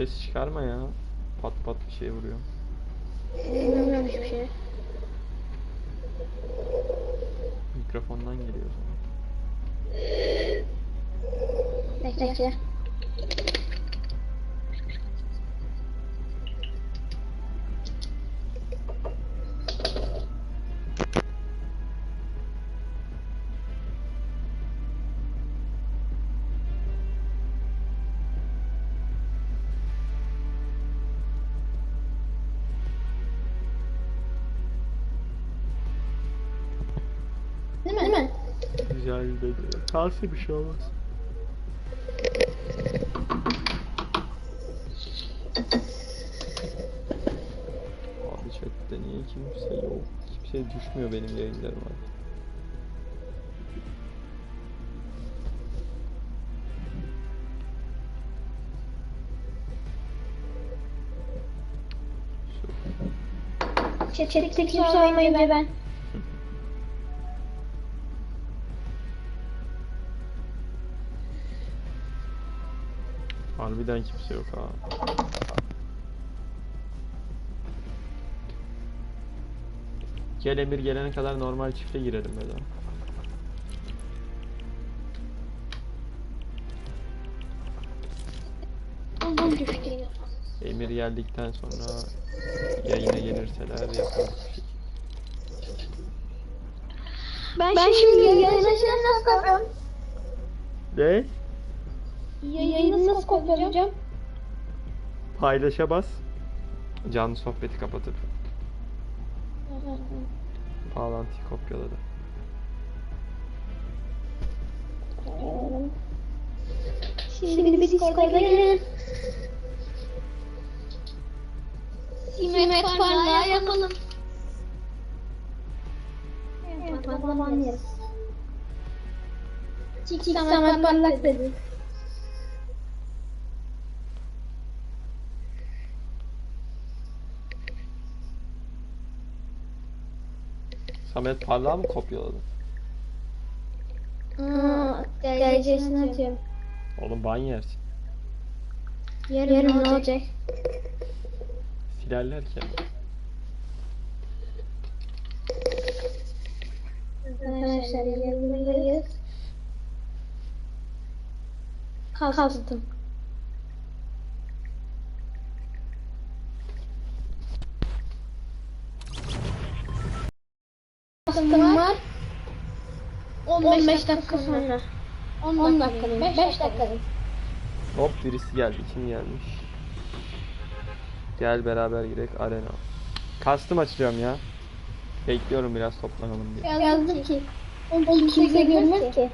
ses çıkarma ya. Pat pat bir şey vuruyor. Bilmiyorum hiçbir şey. Mikrofondan geliyor zaman. Bekle bekle. Güzel dedi. Kalsı bir şey olmaz. Abi chatte niye kimse yok? Kimse düşmüyor benim yayınlarıma. Şu- Chatte kimse olmayınca ben. Harbiden kimse yok ha. Gel Emir gelene kadar normal çifte girelim ya da. Ondan düştü. Emir geldikten sonra yayına gelirseler yaparız. Ben, ben şimdi yayını nasıl kopyam? Ne? Yayını nasıl kopyalayacağım? Paylaşa bas. Canlı sohbeti kapatıp bağlantıyı kopyaladı. Şimdi bir Discord'a girelim. Simet parlağı yapalım. Yapalım yeriz. Çiğ Samet parlak dedi. Samet Parlağı mı kopyaladı? Aa, derecesini atıyorum. Oğlum ban yersin. Yarın ne olacak? Silerler ki. Arkadaşlar yarındayız. Kastım. Kastım var. 15 dakika sonra. 10 dakika 5 dakika. Hop birisi geldi. Kim gelmiş? Gel beraber girek arena. Kastım açacağım ya. Bekliyorum biraz toplanalım diye. Yazdım ki. Kimse görmez ki.